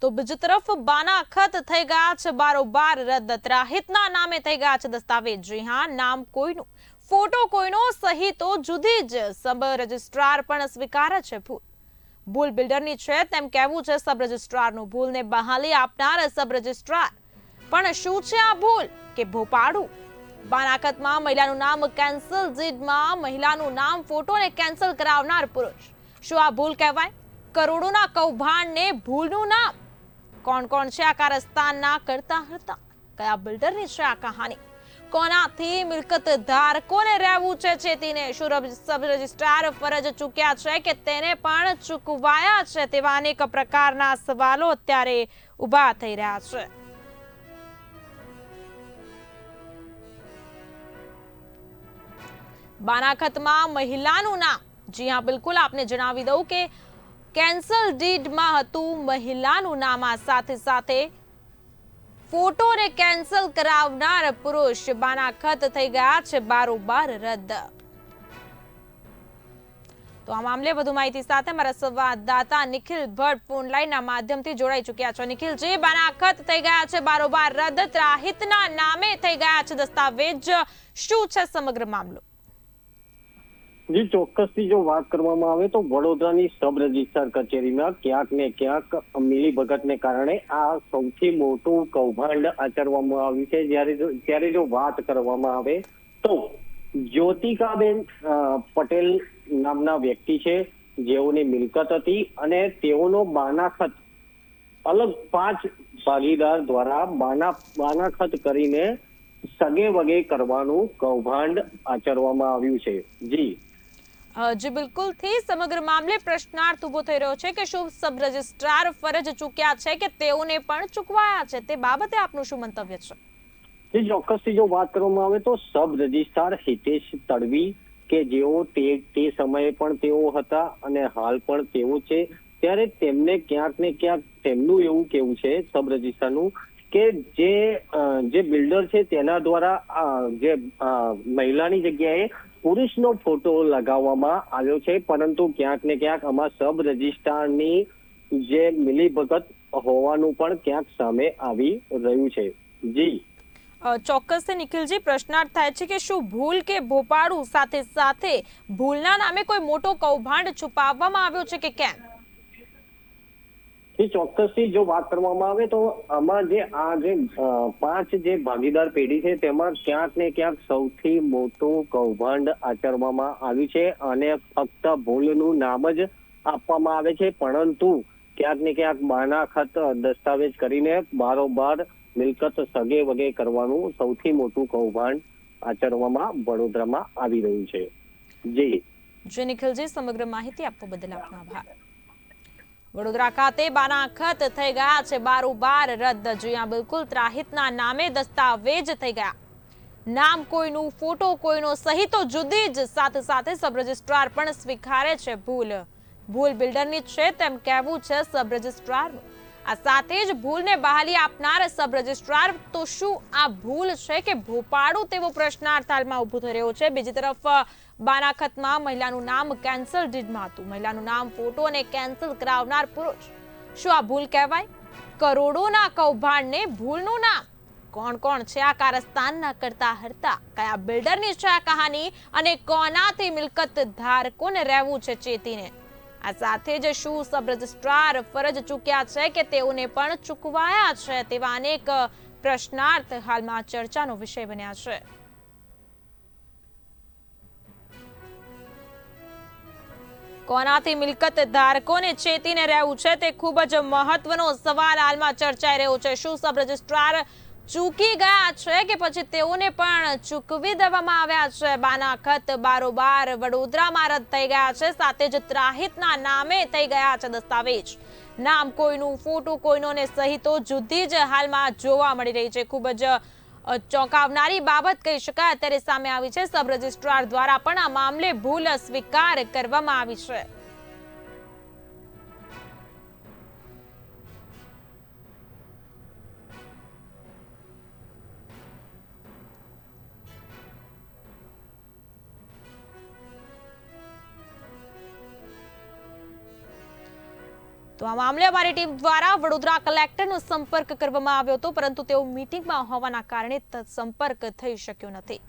તો બીજી તરફ બાનાખત થઈ ગયા છે, બારોબાર રદ. ત્રાહિતના નામે થઈ ગયા છે દસ્તાવેજ. જી હા, નામ કોઈનું, ફોટો કોઈનો સહિતો જુદી જ. સબ રજિસ્ટ્રાર પણ સ્વીકારે છે ભૂલ. ભૂલ બિલ્ડરની છે તેમ કહેવું છે સબ રજિસ્ટ્રારનું. ભૂલને બહાલી આપનાર સબ રજિસ્ટ્રાર. પણ શું છે આ ભૂલ? કે ભોપાડું બાનાકતમાં મહિલાનું નામ કેન્સલ જીડમાં મહિલાનું નામ, ફોટોને કેન્સલ કરાવનાર પુરુષ. શું આ ભૂલ કહેવાય? કરોડોના કૌભાંડને ભૂલનું નામ. કોણ કોણ છે? આ કારસ્તાનના કરતા હતા. કયા બિલ્ડરની છે આ કહાની? કોનાથી મિલકત ધારકોને રહેવું છે? ચેતીને શું સબ રજિસ્ટ્રાર ફરજ ચૂક્યા છે કે તેને પણ ચૂકવાયા છે? તેવા અનેક પ્રકારના સવાલો અત્યારે ઊભા થઈ રહ્યા છે. બાનાખતમાં મહિલાનું નામ. જી હા, બિલકુલ આપને જણાવી દઉં કે કેન્સલ ડીડમાં હતું મહિલાનું નામ. આ સાથે સાથે ફોટોને કેન્સલ કરાવનાર પુરુષ બાનાખત થઈ ગયા છે. બારોબાર રદ. તો આ મામલે વધુ માહિતી સાથે મારા સંવાદદાતા નિખિલ ભટ્ટ ફોન લાઈનના માધ્યમથી જોડાઈ ચૂક્યા છે. નિખિલજી બાનાખત થઈ ગયા છે. બારોબાર રદ. ત્રાહિતના નામે થઈ ગયા છે. દસ્તાવેજ શું છે સમગ્ર મામલો? જી ચોક્કસથી જો વાત કરવામાં આવે તો વડોદરાની સબ રજિસ્ટ્રાર કચેરીમાં ક્યાંક ને ક્યાંક મિલી ભગતને કારણે આ સૌથી મોટું કૌભાંડ આચરવામાં આવ્યું છે. જ્યારે ત્યારે જો વાત કરવામાં આવે તો જ્યોતિકાબેન પટેલ નામના વ્યક્તિ છે. જેઓની મિલકત હતી અને તેઓનો બાનાખત, અલગ પાંચ ભાગીદાર દ્વારા બાના, બાનાખત કરીને સગે વગે કરવાનું કૌભાંડ આચરવામાં આવ્યું છે. જી. જી બિલકુલ. થી સમગ્ર મામલે પ્રશ્નાર્થ ઊભો થઈ રહ્યો છે કે શું સબ રજિસ્ટ્રાર ફરજ ચૂક્યા છે કે તેઓને પણ ચૂકવાયા છે? તે બાબતે આપનું શું મંતવ્ય છે? જે, ચોક્કસથી જો વાત કરવામાં આવે તો સબ રજિસ્ટ્રાર હિતેશ તડવી કે જેઓ તે તે સમયે પણ તેઓ હતા અને હાલ પણ તેઓ છે, ત્યારે તેમને ક્યાંક ને ક્યાંક તેમનું એવું કેવું છે સબ રજિસ્ટ્રારનું કે જે જે બિલ્ડર છે તેના દ્વારા જે મહિલાની જગ્યાએ પુરુષનો ફોટો લગાવવામાં આવ્યો છે, પરંતુ ક્યાંક ને ક્યાંક આમાં સબ રજિસ્ટ્રારની જે મિલીભગત હોવાનું પણ ક્યાંક સામે આવી રહ્યું છે. જી. ચોક્કસ નિખિલજી, પ્રશ્નાર્થ થાય છે કે શું ભૂલ કે ભોપાળું સાથે સાથે ભૂલના નામે કોઈ મોટો કૌભાંડ છુપાવવામાં આવ્યો છે કે કેમ? એ ચોક્કસથી જો વાત કરવામાં આવે તો આમાં જે આ જે પાંચ જે ભાગીદાર પેઢી છે તેમાં ક્યાંક ને ક્યાંક સૌથી મોટું કૌભાંડ આચરવામાં આવ્યું છે અને ફક્ત ભૂલનું નામ જ આપવામાં આવે છે. પરંતુ ક્યાંક ને ક્યાંક બાનાખત દસ્તાવેજ કરીને બારોબાર મિલકત સગે વગે કરવાનું સૌથી મોટું કૌભાંડ આચરવામાં વડોદરામાં આવી રહ્યું છે. જી. જે, નિખિલજી, સમગ્ર માહિતી આપવા બદલ આપનો આભાર. વડોદરા ખાતે બાનાખત થઈ ગયા છે. બારોબાર રદ જ્યાં બિલકુલ ત્રાહિતના નામે દસ્તાવેજ થઈ ગયા. નામ કોઈનું, ફોટો કોઈનો સહિતો જુદી જ સાથે સાથે સબ રજિસ્ટ્રાર પણ સ્વીકારે છે ભૂલ. ભૂલ બિલ્ડરની છે તેમ કહેવું છે સબ રજિસ્ટ્રારનું. આ સાથે જ ભૂલને બહાલી આપનાર સબ રજિસ્ટ્રાર, તો શું આ ભૂલ છે કે ભોપાળું તેવો પ્રશ્નાર્થ હાલમાં ઊભો થઈ રહ્યો છે? બીજી તરફ બાનાખતમાં મહિલાનું નામ કેન્સલ ડીડમાં હતું. મહિલાનું નામ ફોટો અને કેન્સલ કરાવનાર પુરુષ. શું આ ભૂલ કહેવાય? કરોડોના કૌભાંડને ભૂલનું નામ. કોણ કોણ છે આ કારસ્તાનના કરતા હરતા કયા બિલ્ડરની છે આ કહાની? અને કોનાથી મિલકત ધારકોને રહેવું છે ચેતીને? આ સાથે જ શું સબ રજિસ્ટ્રાર ફરજ ચૂક્યા છે કે તેઓને પણ ચૂકવાયા છે તેવા અનેક પ્રશ્નાર્થ હાલમાં ચર્ચાનો વિષય બન્યા છે. કોનાથી મિલકત ધારકોને ચેતીને રહેવું છે તે ખૂબ જ મહત્વનો સવાલ હાલમાં ચર્ચાઈ રહ્યો છે. શું સબ રજિસ્ટ્રાર ચૂકી ગયા છે કે પછી તેઓને પણ ચૂકવી દેવામાં આવ્યા છે? બાનાખત, બારોબાર, વડોદરામાં રદ થઈ ગયા છે. સાથે જ ત્રાહિતના નામે થઈ ગયા છે દસ્તાવેજ. નામ કોઈનું, ફોટો કોઈનો ને સહિતો જુદી જ હાલમાં જોવા મળી રહી છે. ખૂબ જ ચોંકાવનારી બાબત કહી શકાય. અત્યારે સામે આવી છે. સબ રજિસ્ટ્રાર દ્વારા પણ આ મામલે ભૂલ સ્વીકાર કરવામાં આવી છે. તો આ મામલે ટીમ દ્વારા વડોદરા કલેક્ટરનો સંપર્ક કરવામાં આવ્યો હતો, પરંતુ તેઓ મીટિંગમાં હોવાના કારણે સંપર્ક થઈ શક્યો નથી.